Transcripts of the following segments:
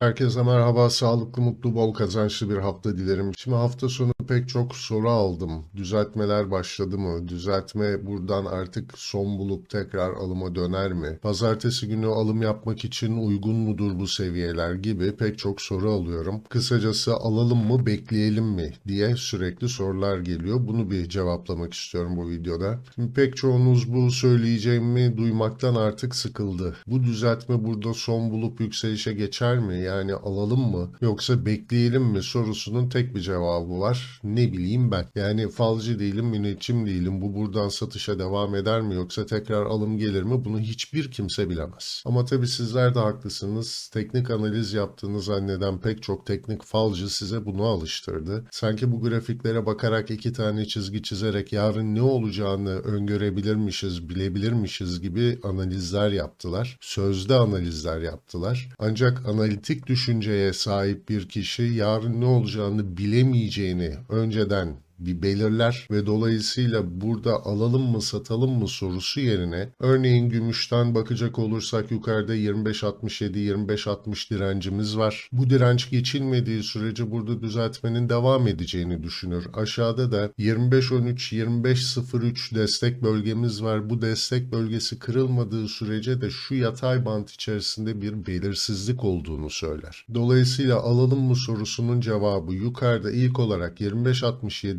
Herkese merhaba, sağlıklı, mutlu, bol kazançlı bir hafta dilerim. Şimdi hafta sonu pek çok soru aldım. Düzeltmeler başladı mı? Düzeltme buradan artık son bulup tekrar alıma döner mi? Pazartesi günü alım yapmak için uygun mudur bu seviyeler gibi pek çok soru alıyorum. Kısacası alalım mı, bekleyelim mi diye sürekli sorular geliyor. Bunu bir cevaplamak istiyorum bu videoda. Şimdi pek çoğunuz bu söyleyeceğimi duymaktan artık sıkıldı. Bu düzeltme burada son bulup yükselişe geçer mi? Yani alalım mı yoksa bekleyelim mi sorusunun tek bir cevabı var. Ne bileyim ben. Yani falcı değilim, müneccim değilim. Bu buradan satışa devam eder mi yoksa tekrar alım gelir mi? Bunu hiçbir kimse bilemez. Ama tabii sizler de haklısınız. Teknik analiz yaptığını zanneden pek çok teknik falcı size bunu alıştırdı. Sanki bu grafiklere bakarak iki tane çizgi çizerek yarın ne olacağını öngörebilirmişiz, bilebilirmişiz gibi analizler yaptılar. Sözde analizler yaptılar. Ancak analitik düşünceye sahip bir kişi yarın ne olacağını bilemeyeceğini önceden bir belirler ve dolayısıyla burada alalım mı satalım mı sorusu yerine örneğin gümüşten bakacak olursak yukarıda 25.67-25.60 direncimiz var. Bu direnç geçilmediği sürece burada düzeltmenin devam edeceğini düşünür. Aşağıda da 25.13-25.03 destek bölgemiz var. Bu destek bölgesi kırılmadığı sürece de şu yatay bant içerisinde bir belirsizlik olduğunu söyler. Dolayısıyla alalım mı sorusunun cevabı yukarıda ilk olarak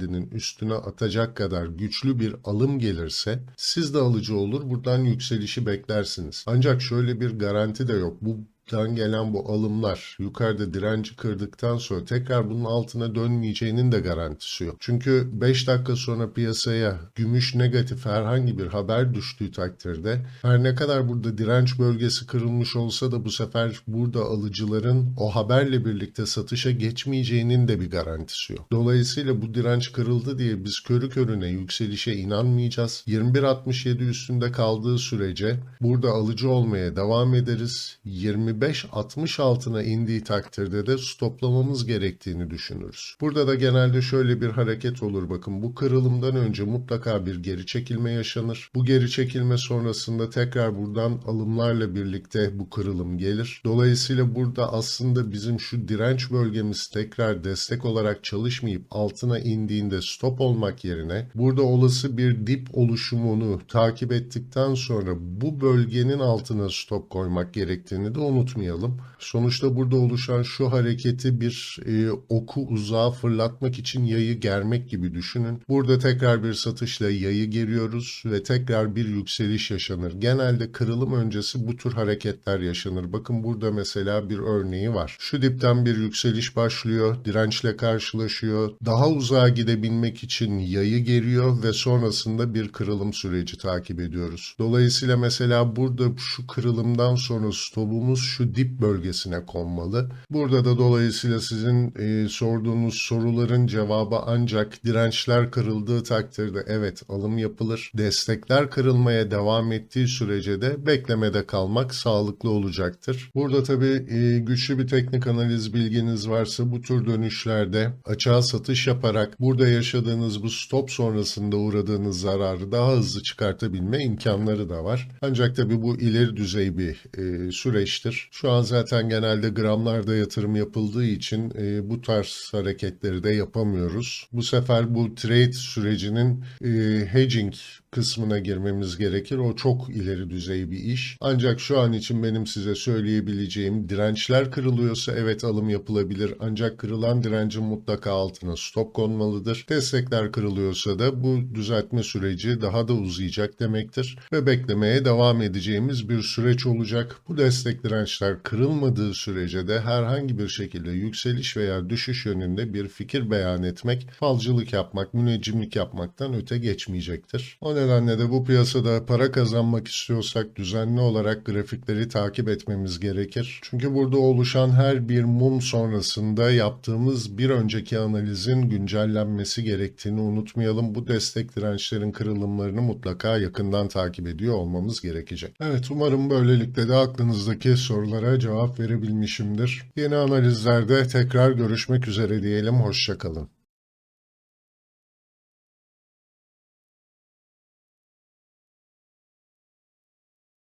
25.67'nin üstüne atacak kadar güçlü bir alım gelirse siz de alıcı olur buradan yükselişi beklersiniz. Ancak şöyle bir garanti de yok. Bu dan gelen bu alımlar yukarıda direnci kırdıktan sonra tekrar bunun altına dönmeyeceğinin de garantisi yok. Çünkü 5 dakika sonra piyasaya gümüş negatif herhangi bir haber düştüğü takdirde her ne kadar burada direnç bölgesi kırılmış olsa da bu sefer burada alıcıların o haberle birlikte satışa geçmeyeceğinin de bir garantisi yok. Dolayısıyla bu direnç kırıldı diye biz körü körüne yükselişe inanmayacağız. 21.67 üstünde kaldığı sürece burada alıcı olmaya devam ederiz. 20 25-60 altına indiği takdirde de stoplamamız gerektiğini düşünürüz. Burada da genelde şöyle bir hareket olur bakın bu kırılımdan önce mutlaka bir geri çekilme yaşanır. Bu geri çekilme sonrasında tekrar buradan alımlarla birlikte bu kırılım gelir. Dolayısıyla burada aslında bizim şu direnç bölgemiz tekrar destek olarak çalışmayıp altına indiğinde stop olmak yerine burada olası bir dip oluşumunu takip ettikten sonra bu bölgenin altına stop koymak gerektiğini de unutmayalım unutmayalım. Sonuçta burada oluşan şu hareketi bir e, oku uzağa fırlatmak için yayı germek gibi düşünün. Burada tekrar bir satışla yayı geriyoruz ve tekrar bir yükseliş yaşanır. Genelde kırılım öncesi bu tür hareketler yaşanır. Bakın burada mesela bir örneği var. Şu dipten bir yükseliş başlıyor, dirençle karşılaşıyor. Daha uzağa gidebilmek için yayı geriyor ve sonrasında bir kırılım süreci takip ediyoruz. Dolayısıyla mesela burada şu kırılımdan sonra stopumuz şu dip bölgesine konmalı. Burada da dolayısıyla sizin e, sorduğunuz soruların cevabı ancak dirençler kırıldığı takdirde evet alım yapılır. Destekler kırılmaya devam ettiği sürece de beklemede kalmak sağlıklı olacaktır. Burada tabii e, güçlü bir teknik analiz bilginiz varsa bu tür dönüşlerde açığa satış yaparak burada yaşadığınız bu stop sonrasında uğradığınız zararı daha hızlı çıkartabilme imkanları da var. Ancak tabii bu ileri düzey bir e, süreçtir. Şu an zaten genelde gramlarda yatırım yapıldığı için e, bu tarz hareketleri de yapamıyoruz. Bu sefer bu trade sürecinin e, hedging kısmına girmemiz gerekir. O çok ileri düzey bir iş. Ancak şu an için benim size söyleyebileceğim dirençler kırılıyorsa evet alım yapılabilir. Ancak kırılan direncin mutlaka altına stop konmalıdır. Destekler kırılıyorsa da bu düzeltme süreci daha da uzayacak demektir. Ve beklemeye devam edeceğimiz bir süreç olacak. Bu destek dirençler kırılmadığı sürece de herhangi bir şekilde yükseliş veya düşüş yönünde bir fikir beyan etmek, falcılık yapmak, müneccimlik yapmaktan öte geçmeyecektir. O nedenle de bu piyasada para kazanmak istiyorsak düzenli olarak grafikleri takip etmemiz gerekir. Çünkü burada oluşan her bir mum sonrasında yaptığımız bir önceki analizin güncellenmesi gerektiğini unutmayalım. Bu destek dirençlerin kırılımlarını mutlaka yakından takip ediyor olmamız gerekecek. Evet umarım böylelikle de aklınızdaki sorulara cevap verebilmişimdir. Yeni analizlerde tekrar görüşmek üzere diyelim. Hoşçakalın.